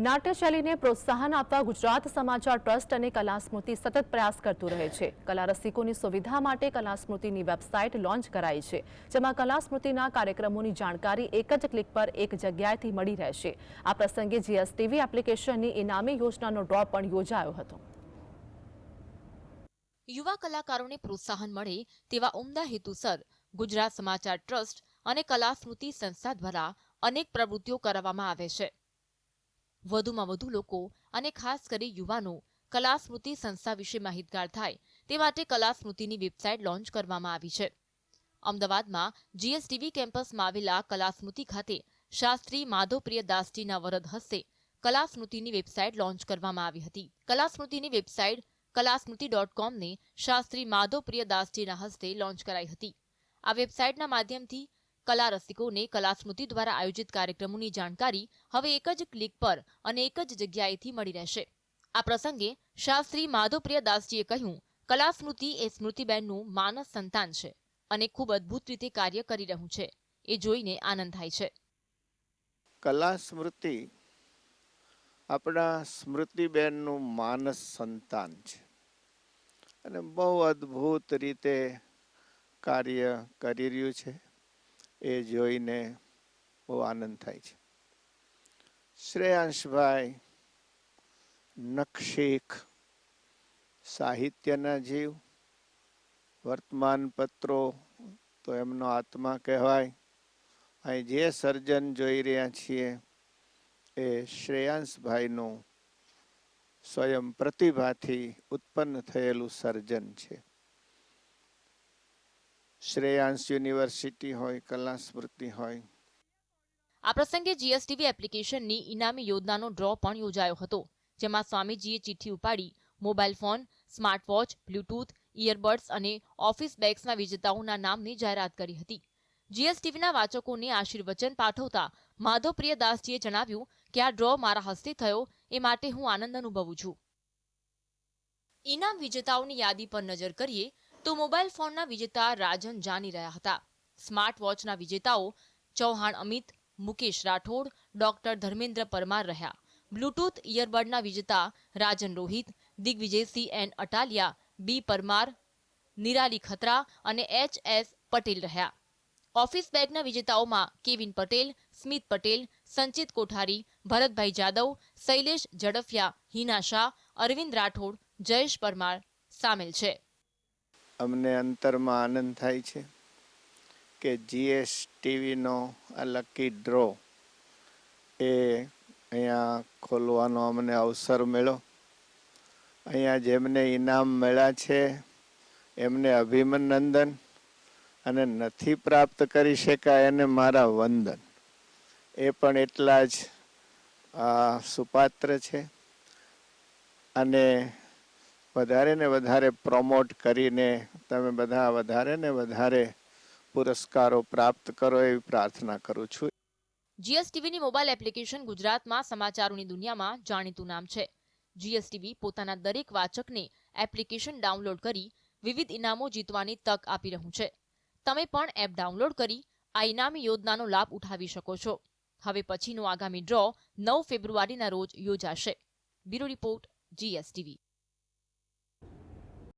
નાટ્યશૈલીને પ્રોત્સાહન આપવા ગુજરાત સમાચાર ટ્રસ્ટ અને કલાસ્મૃતિ સતત પ્રયાસ કરતું રહે છે. કલા રસિકોની સુવિધા માટે કલાસ્મૃતિની વેબસાઇટ લોન્ચ કરાઈ છે, જેમાં કલાસ્મૃતિના કાર્યક્રમોની જાણકારી એક જ ક્લિક પર એક જગ્યાએથી મળી રહેશે. આ પ્રસંગે જીએસટીવી એપ્લિકેશનની ઇનામી યોજનાનો ડ્રો પણ યોજાયો હતો. યુવા કલાકારોને પ્રોત્સાહન મળે તેવા ઉમદા હેતુસર ગુજરાત સમાચાર ટ્રસ્ટ અને કલાસ્મૃતિ સંસ્થા દ્વારા અનેક પ્રવૃત્તિઓ કરવામાં આવે છે. વધુમાં વધુ લોકો અને ખાસ કરી યુવાનો કલા સ્મૃતિ સંસ્થા વિશે માહિતગાર થાય તે માટે કલા સ્મૃતિની વેબસાઇટ લોન્ચ કરવામાં આવી છે. અમદાવાદમાં જીએસટીવી કેમ્પસમાં આવેલા કલા સ્મૃતિ ખાતે શાસ્ત્રી માધવપ્રિય દાસજીના વરદ હસ્તે કલા સ્મૃતિની વેબસાઇટ લોન્ચ કરવામાં આવી હતી. કલા સ્મૃતિની વેબસાઇટ કલાસ્મૃતિ ડોટ કોમને શાસ્ત્રી માધવપ્રિય દાસજીના હસ્તે લોન્ચ કરાઈ હતી. આ વેબસાઇટના માધ્યમથી કલા રસિકોને કલા સ્મૃતિ દ્વારા આયોજિત કાર્યક્રમોની જાણકારી હવે એક જ ક્લિક પર અને એક જ જગ્યાએથી મળી રહેશે. આ પ્રસંગે શાસ્ત્રી માધવપ્રિય દાસજીએ કહ્યું કલા સ્મૃતિ એ સ્મૃતિબેનનું માનસ સંતાન છે અને ખૂબ અદ્ભુત રીતે કાર્ય કરી રહ્યું છે. એ જોઈને આનંદ થાય છે. કલા સ્મૃતિ આપણા સ્મૃતિબેનનું માનસ સંતાન છે અને બહુ અદ્ભુત રીતે કાર્ય કરી રહ્યું છે. એ જોઈને બહુ આનંદ થાય છે. શ્રેયાંશભાઈ નખશેખ સાહિત્યના જીવ વર્તમાન પત્રો તો એમનો આત્મા કહેવાય. અહીં જે સર્જન જોઈ રહ્યા છીએ એ શ્રેયાંશભાઈનું સ્વયં પ્રતિભાથી ઉત્પન્ન થયેલું સર્જન છે. શ્રેયાંશ યુનિવર્સિટી હોય કલા સ્મૃતિ હોય. આ પ્રસંગે જીએસટીવી એપ્લિકેશનની ઇનામી યોજનાનો ડ્રો પણ યોજાયો હતો, જેમાં સ્વામીજીએ ચિઠ્ઠી ઉપાડી, mobile phone smart watch earbuds અને ઓફિસ બેગ્સના વિજેતાઓના નામની જાહેરાત કરી હતી. જીએસટીવીના વાચકોને આશીર્વચન પાઠવતા માધવપ્રિય દાસજીએ જણાવ્યું કે, આ ડ્રો મારા હસ્તે થયો, એ માટે હું આનંદ અનુભવું છું. ઇનામ વિજેતાઓની યાદી પર નજર કરીએ તો મોબાઈલ ફોનના વિજેતા રાજન જાની રહ્યા હતા. સ્માર્ટ વોચના વિજેતાઓ ચૌહાણ અમિત, મુકેશ રાઠોડ, ડોક્ટર ધર્મેન્દ્ર પરમાર રહ્યા. બ્લૂટૂથ ઇયરબડના વિજેતા રાજન રોહિત દિગ્વિજયસિંહ એન અટાલિયા, બી પરમાર, નિરાલી ખત્રા અને એચ એસ પટેલ રહ્યા. ઓફિસ બેગના વિજેતાઓમાં કેવિન પટેલ, સ્મિત પટેલ, સંચિત કોઠારી, ભરતભાઈ જાદવ, શૈલેષ ઝડફિયા, હિના શાહ, અરવિંદ રાઠોડ, જયેશ પરમાર સામેલ છે. અમને અંતરમાં આનંદ થાય છે કે જીએસ ટીવીનો આ લકી ડ્રો એ અહીંયા ખોલવાનો અમને અવસર મળ્યો. અહીંયા જેમને ઇનામ મળ્યા છે, એમને અભિનંદન અને નથી પ્રાપ્ત કરી શકાય એને મારા વંદન. એ પણ એટલા જ સુપાત્ર છે. અને વધારે ને વધારે પ્રમોટ કરીને તમે બધા વધારે ને વધારે પુરસ્કારો પ્રાપ્ત કરો એવી પ્રાર્થના કરું છું. જીએસટીવીની મોબાઈલ એપ્લિકેશન ગુજરાતમાં સમાચારોની દુનિયામાં જાણીતું નામ છે. જીએસટીવી પોતાના દરેક વાચકને એપ્લિકેશન ડાઉનલોડ કરી વિવિધ ઇનામો જીતવાની તક આપી રહ્યું છે. તમે પણ એપ ડાઉનલોડ કરી આ ઇનામી યોજનાનો લાભ ઉઠાવી શકો છો. હવે પછીનો આગામી ડ્રો નવ ફેબ્રુઆરીના રોજ યોજાશે. Bureau report GSTV